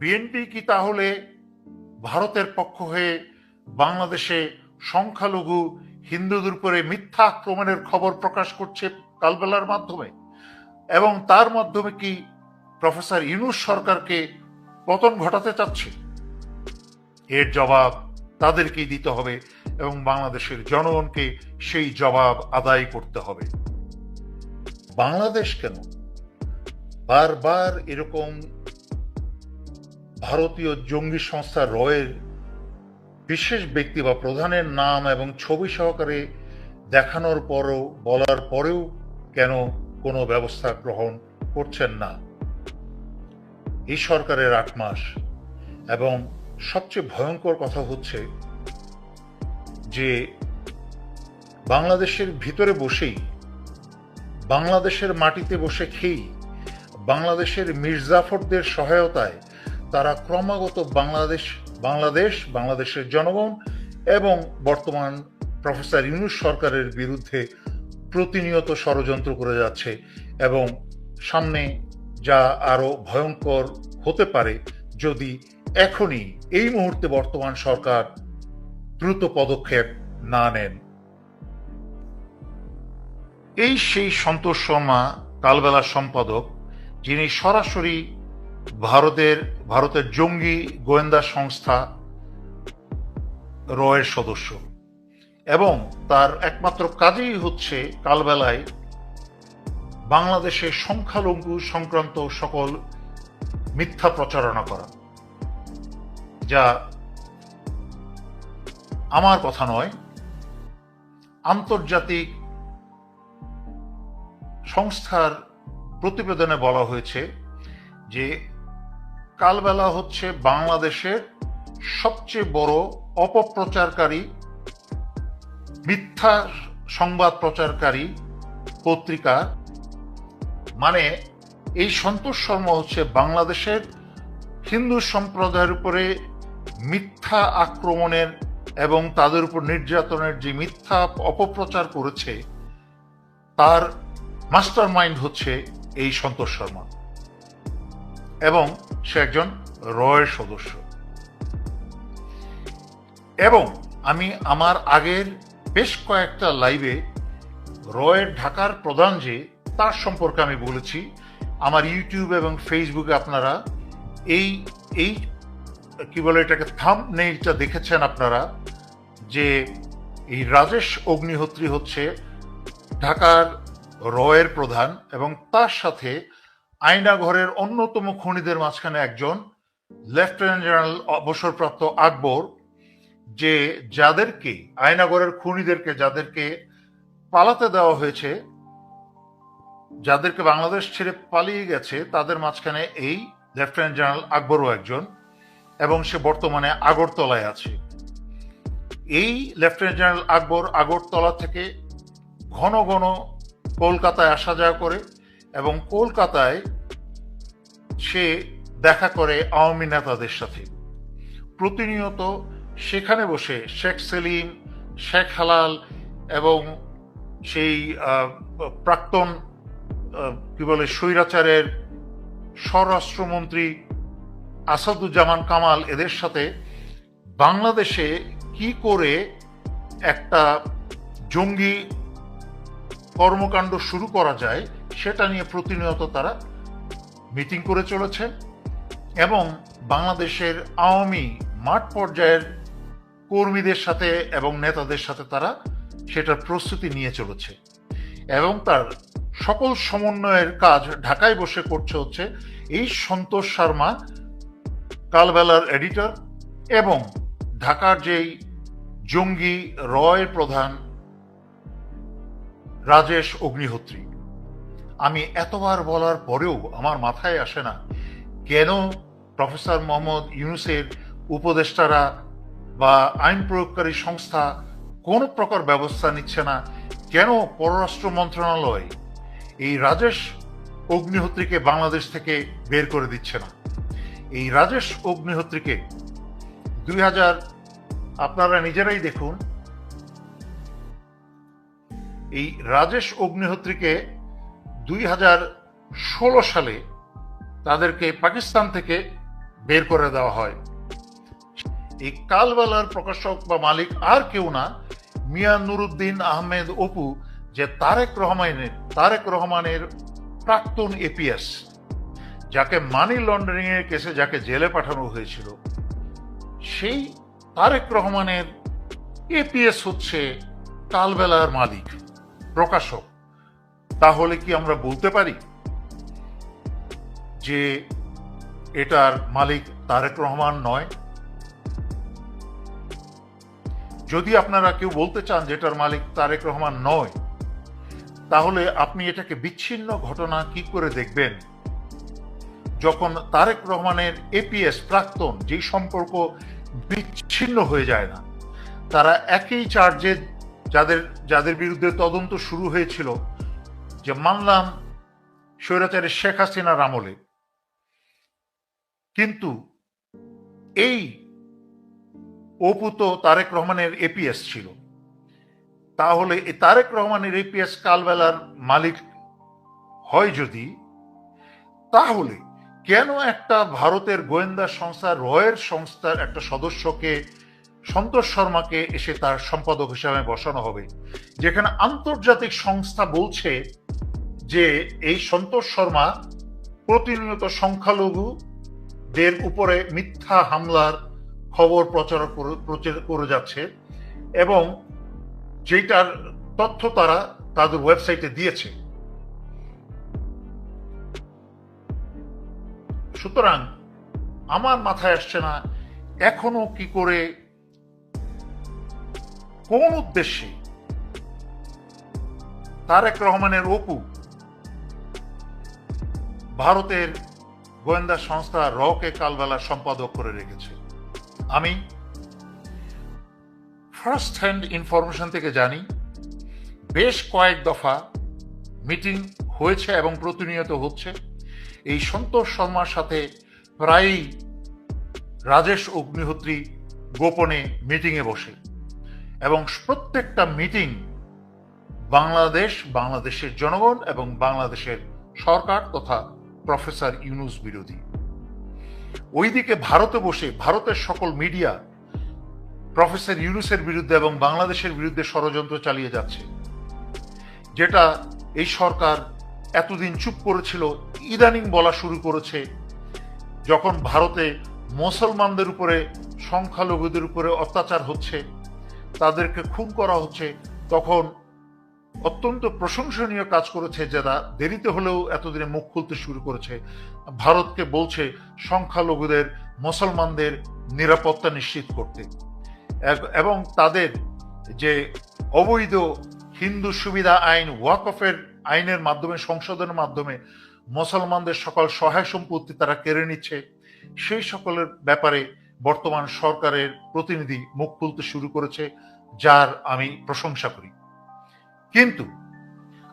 BNP কি তাহলে? ভারতের পক্ষ হয়ে বাংলাদেশে সংখ্যালঘু হিন্দুদের উপরে মিথ্যা আক্রমণের খবর প্রকাশ করছে কালবেলার মাধ্যমে। এবং তার মাধ্যমে কি প্রফেসর ইউনুস সরকারকে পতন ঘটাতে চাচ্ছে? এর জবাব তাদেরকেই দিতে হবে এবং বাংলাদেশের জনগণকে সেই জবাব আদায় করতে হবে। বাংলাদেশ কেন? বারবার এরকম ভারতীয় জঙ্গি সংস্থা রয়ের বিশেষ ব্যক্তি বা প্রধানের নাম এবং ছবি সহকারে দেখানোর পরও বলার পরেও কেন কোনো ব্যবস্থা গ্রহণ করছেন না। এই সরকারের আট মাস এবং সবচেয়ে ভয়ঙ্কর কথা হচ্ছে যে বাংলাদেশের ভিতরে বসেই, বাংলাদেশের মাটিতে বসে খেয়েই, বাংলাদেশের মির্জাফরদের সহায়তায় তারা ক্রমাগত বাংলাদেশ বাংলাদেশ, বাংলাদেশের জনগণ এবং বর্তমান প্রফেসর ইউনুস সরকারের বিরুদ্ধে প্রতিনিয়ত ষড়যন্ত্র করে যাচ্ছে এবং সামনে যা আরও ভয়ঙ্কর হতে পারে, যদি এখনই এই মুহূর্তে বর্তমান সরকার দ্রুত পদক্ষেপ না নেন। এই সেই সন্তোষ শর্মা কালবেলার সম্পাদক, যিনি সরাসরি ভারতের ভারতের জঙ্গি গোয়েন্দা সংস্থা রয়ের সদস্য। এবং তার একমাত্র কাজেই হচ্ছে কালবেলায় বাংলাদেশের সংখ্যালঘু সংক্রান্ত সকল মিথ্যা প্রচারণা করা, যা আমার কথা নয়, আন্তর্জাতিক সংস্থার প্রতিবেদনে বলা হয়েছে যে কালবেলা হচ্ছে বাংলাদেশের সবচেয়ে বড় অপপ্রচারকারী, মিথ্যা সংবাদ প্রচারকারী পত্রিকা। মানে এই সন্তোষ শর্মা হচ্ছে বাংলাদেশের হিন্দু সম্প্রদায়ের উপরে মিথ্যা আক্রমণের এবং তাদের উপর নির্যাতনের যে মিথ্যা অপপ্রচার করেছে, তার মাস্টার মাইন্ড হচ্ছে এই সন্তোষ শর্মা। এবং সে একজন রয়ের সদস্য। এবং আমি আমার আগের বেশ কয়েকটা লাইভে রয়ের ঢাকার প্রধান যে, তার সম্পর্কে আমি বলেছি। আমার ইউটিউব এবং ফেসবুকে আপনারা এই এই, কি বলে এটাকে থাম নেইটা দেখেছেন আপনারা যে, এই রাজেশ অগ্নিহোত্রী হচ্ছে ঢাকার রয়ের প্রধান এবং তার সাথে আয়নাঘরের অন্যতম খনিদের মাঝখানে একজন লেফটেন্যান্ট জেনারেল অবসরপ্রাপ্ত আকবর, যে যাদেরকে আয়নাগরের খুনিদেরকে যাদেরকে পালাতে দেওয়া হয়েছে, যাদেরকে বাংলাদেশ ছেড়ে পালিয়ে গেছে, তাদের মাঝখানে এই লেফটেন্যান্ট জেনারেল আকবরও একজন এবং সে বর্তমানে আগরতলায় আছে। এই লেফটেন্যান্ট জেনারেল আকবর আগরতলা থেকে ঘন ঘন কলকাতায় আসা যাওয়া করে এবং কলকাতায় সে দেখা করে আওয়ামী নেতাদের সাথে। প্রতিনিয়ত সেখানে বসে শেখ সেলিম, শেখ হালাল এবং সেই প্রাক্তন কি বলে, স্বৈরাচারের স্বরাষ্ট্রমন্ত্রী আসাদুজ্জামান কামাল এদের সাথে বাংলাদেশে কি করে একটা জঙ্গি কর্মকাণ্ড শুরু করা যায় সেটা নিয়ে প্রতিনিয়ত তারা মিটিং করে চলেছে এবং বাংলাদেশের আওয়ামী মাঠ পর্যায়ের কর্মীদের সাথে এবং নেতাদের সাথে তারা সেটার প্রস্তুতি নিয়ে চলেছে এবং তার সকল সমন্বয়ের কাজ ঢাকায় বসে করছে হচ্ছে এই সন্তোষ শর্মা, কালবেলার এডিটর এবং ঢাকার যেই জঙ্গি রয় প্রধান রাজেশ অগ্নিহোত্রী। আমি এতবার বলার পরেও আমার মাথায় আসে না কেন প্রফেসর মোহাম্মদ ইউনুসের উপদেষ্টারা বা আইন প্রয়োগকারী সংস্থা কোনো প্রকার ব্যবস্থা নিচ্ছে না? কেন পররাষ্ট্র মন্ত্রণালয় এই রাজেশ অগ্নিহোত্রীকে বাংলাদেশ থেকে বের করে দিচ্ছে না? এই রাজেশ অগ্নিহোত্রীকে দুই হাজার আপনারা নিজেরাই দেখুন। এই রাজেশ অগ্নিহোত্রীকে দুই হাজার ষোলো সালে তাদেরকে পাকিস্তান থেকে বের করে দেওয়া হয়। এই কালবেলার প্রকাশক বা মালিক আর কেউ না, মিয়া নুরুদ্দিন আহমেদ অপু যে তারেক রহমানের তারেক রহমানের প্রাক্তন এপিএস, যাকে মানি লন্ডারিং এর কেসে যাকে জেলে পাঠানো হয়েছিল, সেই তারেক রহমানের এপিএস হচ্ছে কালবেলার মালিক, প্রকাশক। তাহলে কি আমরা বলতে পারি যে এটার মালিক তারেক রহমান নয়? যদি আপনারা কেউ বলতে চান যে এটার মালিক তারেক রহমান নয়, তাহলে আপনি এটাকে বিচ্ছিন্ন ঘটনা কি করে দেখবেন? যখন তারেক রহমানের এপিএস প্রাক্তন যেই সম্পর্ক বিচ্ছিন্ন হয়ে যায় না, তারা একই চার্জে যাদের যাদের বিরুদ্ধে তদন্ত শুরু হয়েছিল যে মানলাম স্বৈরাচারী শেখ হাসিনার আমলে। কিন্তু এই অপু তো তারেক রহমানের এপিএস ছিল। তাহলে এই তারেক রহমানের এপিএস কালবেলার মালিক হয় যদি, তাহলে কেন একটা ভারতের গোয়েন্দা সংস্থা, রয়ের সংস্থার একটা সদস্যকে, সন্তোষ শর্মাকে এসে তার সম্পাদক হিসাবে বসানো হবে, যেখানে আন্তর্জাতিক সংস্থা বলছে যে এই সন্তোষ শর্মা প্রতিনিয়ত সংখ্যালঘুদের উপরে মিথ্যা হামলার খবর প্রচার প্রচার করে যাচ্ছে এবং যেটার তথ্য তারা তাদের ওয়েবসাইটে দিয়েছে। সুতরাং আমার মাথায় আসছে না এখনও কি করে, কোন উদ্দেশ্যে তারেক রহমানের অপু ভারতের গোয়েন্দা সংস্থা রকে কালবেলা সম্পাদক করে রেখেছে। আমি ফার্স্ট হ্যান্ড ইনফরমেশন থেকে জানি, বেশ কয়েক দফা মিটিং হয়েছে এবং প্রতিনিয়ত হচ্ছে। এই সন্তোষ শর্মার সাথে প্রায়ই রাজেশ অগ্নিহোত্রী গোপনে মিটিংয়ে বসে এবং প্রত্যেকটা মিটিং বাংলাদেশ, বাংলাদেশের জনগণ এবং বাংলাদেশের সরকার তথা প্রফেসর ইউনুস বিরোধী। ওইদিকে ভারতে বসে ভারতের সকল মিডিয়া প্রফেসর ইউনুসের বিরুদ্ধে এবং বাংলাদেশের বিরুদ্ধে ষড়যন্ত্র চালিয়ে যাচ্ছে। যেটা এই সরকার এতদিন চুপ করেছিল, ইদানিং বলা শুরু করেছে, যখন ভারতে মুসলমানদের উপরে, সংখ্যালঘুদের উপরে অত্যাচার হচ্ছে, তাদেরকে খুন করা হচ্ছে, তখন অত্যন্ত প্রশংসনীয় কাজ করেছে যারা দেরিতে হলেও এতদিনে মুখ খুলতে শুরু করেছে। ভারতকে বলছে সংখ্যালঘুদের, মুসলমানদের নিরাপত্তা নিশ্চিত করতে। এবং তাদের যে অবৈধ হিন্দু সুবিধা আইন, ওয়াকফের আইনের মাধ্যমে, সংশোধনের মাধ্যমে মুসলমানদের সকল সহায় সম্পত্তি তারা কেড়ে নিচ্ছে, সেই সকলের ব্যাপারে বর্তমান সরকারের প্রতিনিধি মুখ খুলতে শুরু করেছে, যার আমি প্রশংসা করি। কিন্তু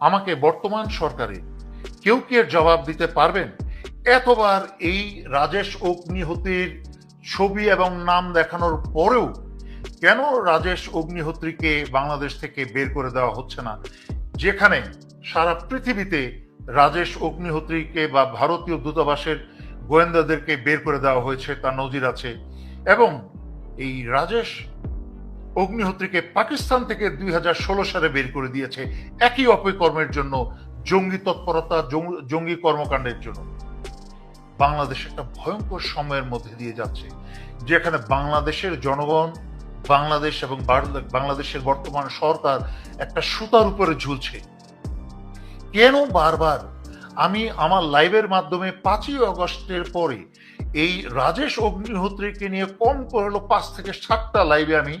আমাকে বর্তমান সরকারে কেউ কি এর জবাব দিতে পারবেন? এতবার এই রাজেশ অগ্নিহোত্রীর ছবি এবং নাম দেখানোর পরেও কেন রাজেশ অগ্নিহোত্রীকে বাংলাদেশ থেকে বের করে দেওয়া হচ্ছে না? যেখানে সারা পৃথিবীতে রাজেশ অগ্নিহোত্রীকে বা ভারতীয় দূতাবাসের গোয়েন্দাদেরকে বের করে দেওয়া হয়েছে, তার নজির আছে। এবং এই রাজেশ অগ্নিহোত্রীকে পাকিস্তান থেকে দুই হাজার ষোলো সালে বের করে দিয়েছে একই অপকর্মের জন্য, জঙ্গি তৎপরতা জঙ্গি কর্মকাণ্ডের জন্য। বাংলাদেশ একটা ভয়ঙ্কর সময়ের মধ্যে দিয়ে যাচ্ছে, যেখানে বাংলাদেশের জনগণ, বাংলাদেশ এবং বাংলাদেশের বর্তমান সরকার একটা সুতার উপরে ঝুলছে। কেন বারবার আমি আমার লাইভের মাধ্যমে পাঁচই অগস্টের পরে এই রাজেশ অগ্নিহোত্রীকে নিয়ে কম করে হলো পাঁচ থেকে সাতটা লাইভে আমি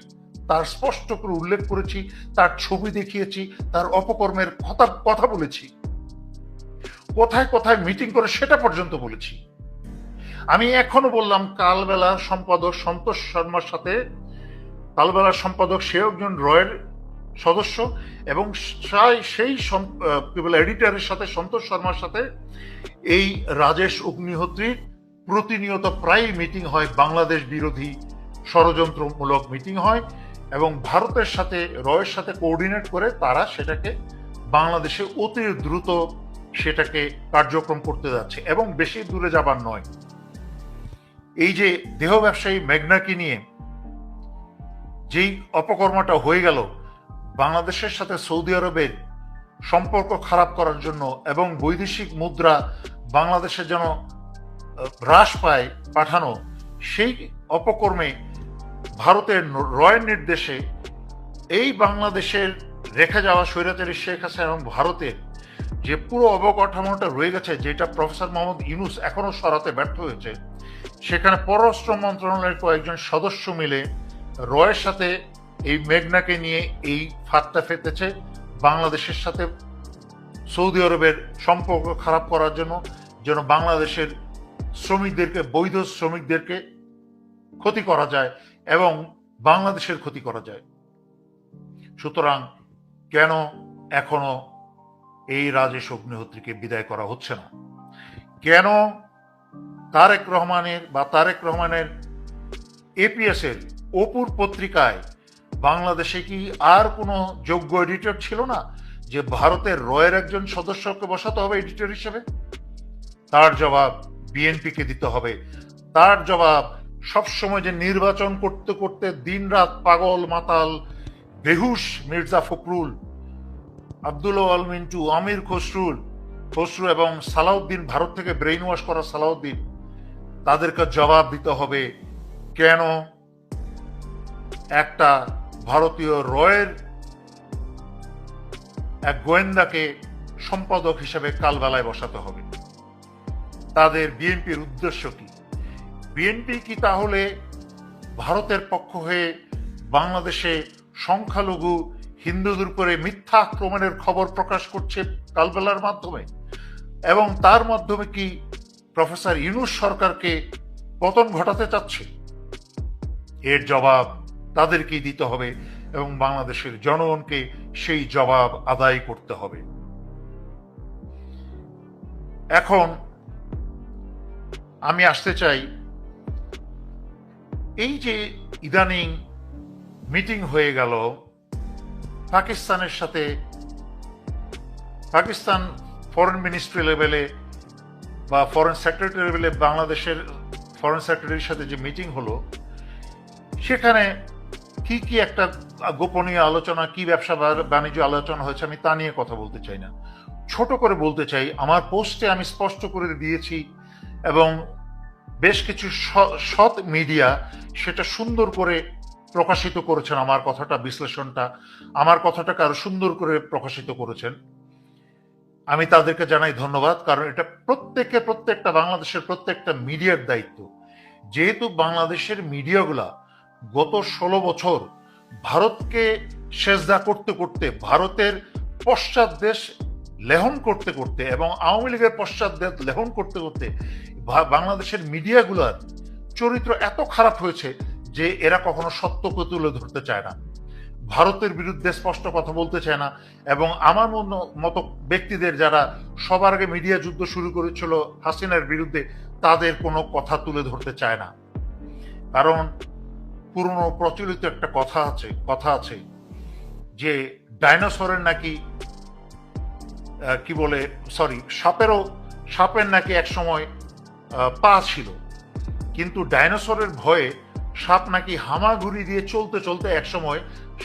তার স্পষ্ট করে উল্লেখ করেছি, তার ছবি দেখিয়েছি, তার অপকর্মের কথা কথা বলেছি। কোথায় কোথায় মিটিং করে সেটা পর্যন্ত বলেছি। আমি এখনও বললাম কালবেলার সম্পাদক সন্তোষ শর্মার সাথে কালবেলার সম্পাদক সে একজন রয়ের সদস্য এবং সেই- এডিটরের সাথে, সন্তোষ শর্মার সাথে এই রাজেশ অগ্নিহোত্রীর প্রতিনিয়ত প্রায় মিটিং হয়, বাংলাদেশ বিরোধী ষড়যন্ত্রমূলক মিটিং হয়। এবং ভারতের সাথে, রয়ের সাথে কোঅর্ডিনেট করে তারা সেটাকে বাংলাদেশে অতি দ্রুত সেটাকে কার্যক্রম করতে যাচ্ছে এবং বেশি দূরে যাবার নয়। এই যে দেহ ব্যবসায়ী মেঘনাকে নিয়ে যেই অপকর্মটা হয়ে গেল, বাংলাদেশের সাথে সৌদি আরবের সম্পর্ক খারাপ করার জন্য এবং বৈদেশিক মুদ্রা বাংলাদেশে যেন হ্রাস পায় পাঠানো, সেই অপকর্মে ভারতের রয়ের নির্দেশে এই বাংলাদেশের রেখে যাওয়া স্বৈরাচারী শেখ হাসিনা এবং ভারতের যে পুরো অবকাঠামোটা রয়ে গেছে, যেটা প্রফেসর মোহাম্মদ ইউনুস এখনও সরাতে ব্যর্থ হয়েছে, সেখানে পররাষ্ট্র মন্ত্রণালয়ের কয়েকজন সদস্য মিলে রয়ের সাথে এই মেঘনাকে নিয়ে এই ফাঁদটা ফেতেছে বাংলাদেশের সাথে সৌদি আরবের সম্পর্ক খারাপ করার জন্য যেন বাংলাদেশের শ্রমিকদেরকে, বৈধ শ্রমিকদেরকে ক্ষতি করা যায় এবং বাংলাদেশের ক্ষতি করা যায়। সুতরাং কেন এখনও এই রাজেশ অগ্নিহোত্রীকে বিদায় করা হচ্ছে না? কেন তারেক রহমানের বা তারেক রহমানের এপিএস এর অপুর পত্রিকায় বাংলাদেশে কি আর কোনো যোগ্য এডিটর ছিল না যে ভারতের রয়ের একজন সদস্যকে বসাতে হবে এডিটর হিসেবে? তার জবাব বিএনপিকে দিতে হবে। তার জবাব সবসময় যে নির্বাচন করতে করতে দিনরাত পাগল, মাতাল, বেহুশ মির্জা ফখরুল, আব্দুল আল মিন্টু, আমির খসরুল, খসরু এবং সালাউদ্দিন, ভারত থেকে ব্রেইন ওয়াশ করা সালাউদ্দিন তাদেরকে জবাব দিতে হবে কেন একটা ভারতীয় রয়ের, এক গোয়েন্দাকে সম্পাদক হিসেবে কালবেলায় বসাতে হবে। তাদের বিএনপির উদ্দেশ্য কি? বিএনপি কি তাহলে ভারতের পক্ষ হয়ে বাংলাদেশে সংখ্যালঘু হিন্দুদের উপরে মিথ্যা আক্রমণের খবর প্রকাশ করছে কালবেলার মাধ্যমে? এবং তার মাধ্যমে কি প্রফেসর ইউনুস সরকারকে পতন ঘটাতে চাচ্ছে? এর জবাব তাদেরকেই দিতে হবে এবং বাংলাদেশের জনগণকে সেই জবাব আদায় করতে হবে। এখন আমি আসতে চাই এই যে ইদানিং মিটিং হয়ে গেল, পাকিস্তানের সাথে পাকিস্তান ফরেন মিনিস্ট্রি লেভেলে বা ফরেন সেক্রেটারি লেভেলে বাংলাদেশের ফরেন সেক্রেটারির সাথে যে মিটিং হলো, সেখানে কি কি একটা গোপনীয় আলোচনা, কি ব্যবসা বাণিজ্য আলোচনা হয়েছে আমি তা নিয়ে কথা বলতে চাই না। ছোট করে বলতে চাই, আমার পোস্টে আমি স্পষ্ট করে দিয়েছি এবং বেশ কিছু সৎ মিডিয়া সেটা সুন্দর করে প্রকাশিত করেছেন আমার কথাটা, বিশ্লেষণটা, আমার কথাটাকে আরও সুন্দর করে প্রকাশিত করেছেন। আমি তাদেরকে জানাই ধন্যবাদ, কারণ এটা প্রত্যেকে, প্রত্যেকটা বাংলাদেশের প্রত্যেকটা মিডিয়ার দায়িত্ব। যেহেতু বাংলাদেশের মিডিয়াগুলা গত ষোলো বছর ভারতকে সেজদা করতে করতে ভারতের পশ্চাৎ দেশ লেহন করতে করতে এবং আওয়ামী লীগের পশ্চাৎ লেহন করতে করতে বাংলাদেশের মিডিয়াগুলার চরিত্র এত খারাপ হয়েছে যে এরা কখনো সত্যকে তুলে ধরতে চায় না। ভারতের বিরুদ্ধে স্পষ্ট কথা বলতে চায় না এবং আমার মতো ব্যক্তিদের যারা সবার আগে মিডিয়া যুদ্ধ শুরু করেছিল হাসিনার বিরুদ্ধে, তাদের কোনো কথা তুলে ধরতে চায় না। কারণ পুরনো প্রচলিত একটা কথা আছে কথা আছে যে ডাইনোসরের নাকি কি বলে সরি সাপেরও, সাপের নাকি এক সময় পা ছিল। কিন্তু ডাইনোসরের ভয়ে সাপ নাকি হামাগুড়ি দিয়ে চলতে চলতে এক সময়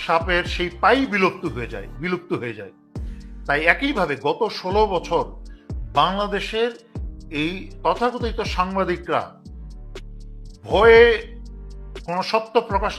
সাপের সেই পাই বিলুপ্ত হয়ে যায়, বিলুপ্ত হয়ে যায়। তাই একইভাবে গত ষোলো বছর বাংলাদেশের এই তথাকথিত সাংবাদিকরা ভয়ে কোনো সত্য প্রকাশ